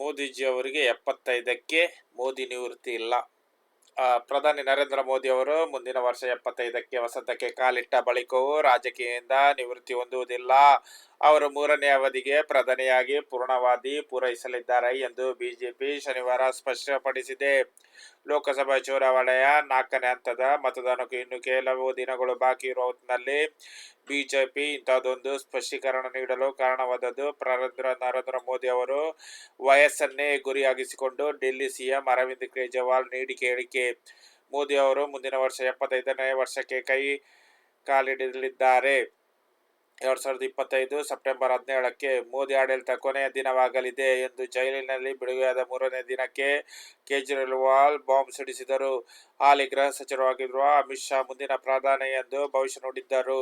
ಮೋದಿಜಿ ಅವರಿಗೆ ಎಪ್ಪತ್ತೈದಕ್ಕೆ ಮೋದಿ ನಿವೃತ್ತಿ ಇಲ್ಲ. ಪ್ರಧಾನಿ ನರೇಂದ್ರ ಮೋದಿ ಅವರು ಮುಂದಿನ ವರ್ಷ ಎಪ್ಪತ್ತೈದಕ್ಕೆ ವಸಂತಕ್ಕೆ ಕಾಲಿಟ್ಟ ಬಳಿಕವೂ ರಾಜಕೀಯದಿಂದ ನಿವೃತ್ತಿ ಹೊಂದುವುದಿಲ್ಲ. ಅವರು ಮೂರನೇ ಅವಧಿಗೆ ಪ್ರಧಾನಿಯಾಗಿ ಪೂರ್ಣವಾದಿ ಪೂರೈಸಲಿದ್ದಾರೆ ಎಂದು ಬಿಜೆಪಿ ಶನಿವಾರ ಸ್ಪಷ್ಟಪಡಿಸಿದೆ. ಲೋಕಸಭಾ ಚುನಾವಣೆಯ ನಾಲ್ಕನೇ ಹಂತದ ಮತದಾನಕ್ಕೂ ಇನ್ನು ಕೆಲವು ದಿನಗಳು ಬಾಕಿ ಇರುವ ಹೊತ್ತಿನಲ್ಲಿ ಬಿಜೆಪಿ ಇಂಥದ್ದೊಂದು ಸ್ಪಷ್ಟೀಕರಣ ನೀಡಲು ಕಾರಣವಾದದ್ದು ಪ್ರಧಾನ ನರೇಂದ್ರ ಮೋದಿ ಅವರು ವಯಸ್ಸನ್ನೇ ಗುರಿಯಾಗಿಸಿಕೊಂಡು ಡೆಲ್ಲಿ ಸಿಎಂ ಅರವಿಂದ್ ಕೇಜ್ರಿವಾಲ್ ನೀಡಿಕೆ ಹೇಳಿಕೆ. ಮೋದಿ ಅವರು ಮುಂದಿನ ವರ್ಷ ಎಪ್ಪತ್ತೈದನೇ ವರ್ಷಕ್ಕೆ ಕೈ ಕಾಲಿಡಲಿದ್ದಾರೆ. ಎರಡ್ ಸಾವಿರದ ಇಪ್ಪತ್ತೈದು ಸೆಪ್ಟೆಂಬರ್ ಹದಿನೇಳಕ್ಕೆ ಮೋದಿ ಆಡಳಿತ ಕೊನೆಯ ದಿನವಾಗಲಿದೆ ಎಂದು ಜೈಲಿನಲ್ಲಿ ಬಿಡುಗಡೆಯಾದ ಮೂರನೇ ದಿನಕ್ಕೆ ಕೇಜ್ರಿವಾಲ್ ಬಾಂಬ್ ಸಿಡಿಸಿದರು. ಹಾಲಿ ಗೃಹ ಸಚಿವರಾಗಿರುವ ಅಮಿತ್ ಶಾ ಮುಂದಿನ ಪ್ರಧಾನಿ ಎಂದು ಭವಿಷ್ಯ ನೋಡಿದ್ದರು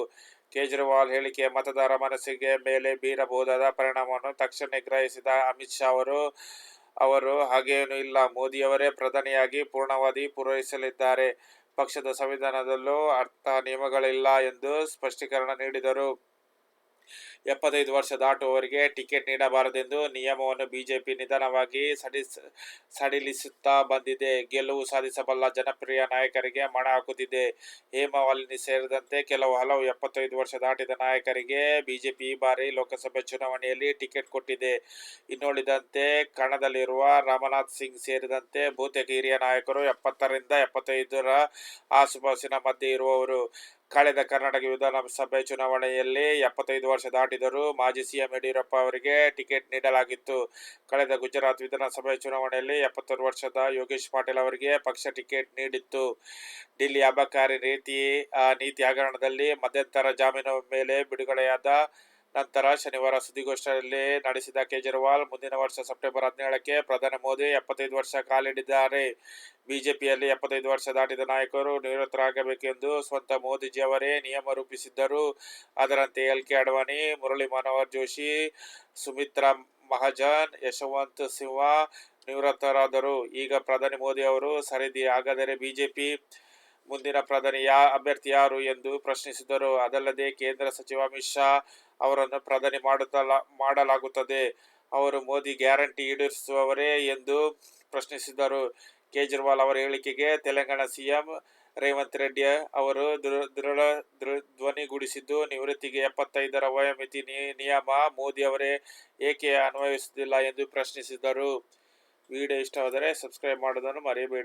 ಕೇಜ್ರಿವಾಲ್ ಹೇಳಿಕೆ ಮತದಾರ ಮನಸ್ಸಿಗೆ ಮೇಲೆ ಬೀರಬಹುದಾದ ಪರಿಣಾಮವನ್ನು ತಕ್ಷಣ ಗ್ರಹಿಸಿದ ಅಮಿತ್ ಶಾ ಅವರು ಅವರು ಹಾಗೇನೂ ಇಲ್ಲ, ಮೋದಿಯವರೇ ಪ್ರಧಾನಿಯಾಗಿ ಪೂರ್ಣವಾದಿ ಪೂರೈಸಲಿದ್ದಾರೆ. ಪಕ್ಷದ ಸಂವಿಧಾನದಲ್ಲೂ ಅರ್ಥ ನಿಯಮಗಳಿಲ್ಲ ಎಂದು ಸ್ಪಷ್ಟೀಕರಣ ನೀಡಿದರು. ಎಪ್ಪತ್ತೈದು ವರ್ಷ ದಾಟುವವರಿಗೆ ಟಿಕೆಟ್ ನೀಡಬಾರದೆಂದು ನಿಯಮವನ್ನು ಬಿಜೆಪಿ ನಿಧಾನವಾಗಿ ಸಡಿಸ್, ಸಡಿಲಿಸುತ್ತಾ ಬಂದಿದೆ. ಗೆಲುವು ಸಾಧಿಸಬಲ್ಲ ಜನಪ್ರಿಯ ನಾಯಕರಿಗೆ ಮಣ ಹಾಕುತ್ತಿದೆ. ಹೇಮಾವಾಲಿನಿ ಸೇರಿದಂತೆ ಕೆಲವು ಹಲವು ಎಪ್ಪತ್ತೈದು ವರ್ಷ ದಾಟಿದ ನಾಯಕರಿಗೆ ಬಿಜೆಪಿ ಈ ಬಾರಿ ಲೋಕಸಭೆ ಚುನಾವಣೆಯಲ್ಲಿ ಟಿಕೆಟ್ ಕೊಟ್ಟಿದೆ. ಇನ್ನುಳಿದಂತೆ ಕಣದಲ್ಲಿರುವ ರಾಮನಾಥ್ ಸಿಂಗ್ ಸೇರಿದಂತೆ ಬಹುತೇಕ ಹಿರಿಯ ನಾಯಕರು ಎಪ್ಪತ್ತರಿಂದ ಎಪ್ಪತ್ತೈದರ ಆಸುಪಾಸಿನ ಮಧ್ಯೆ ಇರುವವರು. ಕಳೆದ ಕರ್ನಾಟಕ ವಿಧಾನಸಭೆ ಚುನಾವಣೆಯಲ್ಲಿ ಎಪ್ಪತ್ತೈದು ವರ್ಷ ದಾಟಿದರೂ ಮಾಜಿ ಸಿಎಂ ಯಡಿಯೂರಪ್ಪ ಅವರಿಗೆ ಟಿಕೆಟ್ ನೀಡಲಾಗಿತ್ತು. ಕಳೆದ ಗುಜರಾತ್ ವಿಧಾನಸಭೆ ಚುನಾವಣೆಯಲ್ಲಿ ಎಪ್ಪತ್ತಾರು ವರ್ಷದ ಯೋಗೇಶ್ ಪಾಟೀಲ್ ಅವರಿಗೆ ಪಕ್ಷ ಟಿಕೆಟ್ ನೀಡಿತ್ತು. ಡಿಲ್ಲಿ ಅಬಕಾರಿ ಆ, ನೀತಿ ಹಗರಣದಲ್ಲಿ ಮಧ್ಯಂತರ ಜಾಮೀನು ಮೇಲೆ ಬಿಡುಗಡೆಯಾದ ನಂತರ ಶನಿವಾರ ಸುದ್ದಿಗೋಷ್ಠಿಯಲ್ಲಿ ನಡೆಸಿದ ಕೇಜ್ರಿವಾಲ್, ಮುಂದಿನ ವರ್ಷ ಸೆಪ್ಟೆಂಬರ್ ಹದಿನೇಳಕ್ಕೆ ಪ್ರಧಾನಿ ಮೋದಿ ಎಪ್ಪತ್ತೈದು ವರ್ಷ ಕಾಲಿಡಿದ್ದಾರೆ ಬಿಜೆಪಿಯಲ್ಲಿ ಎಪ್ಪತ್ತೈದು ವರ್ಷ ದಾಟಿದ ನಾಯಕರು ನಿವೃತ್ತರಾಗಬೇಕೆಂದು ಸ್ವಂತ ಮೋದಿಜಿಯವರೇ ನಿಯಮ ರೂಪಿಸಿದ್ದರು. ಅದರಂತೆ ಎಲ್ ಕೆ ಅಡ್ವಾಣಿ, ಮುರಳಿ ಮನೋಹರ್ ಜೋಶಿ, ಸುಮಿತ್ರಾ ಮಹಾಜನ್, ಯಶವಂತ್ ಸಿಂಹ ನಿವೃತ್ತರಾದರು. ಈಗ ಪ್ರಧಾನಿ ಮೋದಿ ಅವರು ಸರಿದಿ ಹಾಗಾದರೆ ಬಿಜೆಪಿ ಮುಂದಿನ ಪ್ರಧಾನಿ ಯಾ ಅಭ್ಯರ್ಥಿ ಯಾರು ಎಂದು ಪ್ರಶ್ನಿಸಿದರು ಅದಲ್ಲದೆ ಕೇಂದ್ರ ಸಚಿವ ಅಮಿತ್ ಶಾ ಅವರನ್ನು ಪ್ರಧಾನಿ ಮಾಡುತ್ತಲ, ಮಾಡಲಾಗುತ್ತದೆ. ಅವರು ಮೋದಿ ಗ್ಯಾರಂಟಿ ಈಡೇರಿಸುವವರೇ ಎಂದು ಪ್ರಶ್ನಿಸಿದರು. ಕೇಜ್ರಿವಾಲ್ ಅವರ ಹೇಳಿಕೆಗೆ ತೆಲಂಗಾಣ ಸಿಎಂ ರೇವಂತ್ ರೆಡ್ಡಿ ಅವರು ದೃಢ ಧ್ವನಿಗೂಡಿಸಿದ್ದು, ನಿವೃತ್ತಿಗೆ ಎಪ್ಪತ್ತೈದರ ವಯೋಮಿತಿ ನಿಯಮ ಮೋದಿ ಅವರೇ ಏಕೆ ಅನ್ವಯಿಸುವುದಿಲ್ಲ ಎಂದು ಪ್ರಶ್ನಿಸಿದರು. ವಿಡಿಯೋ ಇಷ್ಟವಾದರೆ ಸಬ್ಸ್ಕ್ರೈಬ್ ಮಾಡೋದನ್ನು ಮರೆಯಬೇಡಿ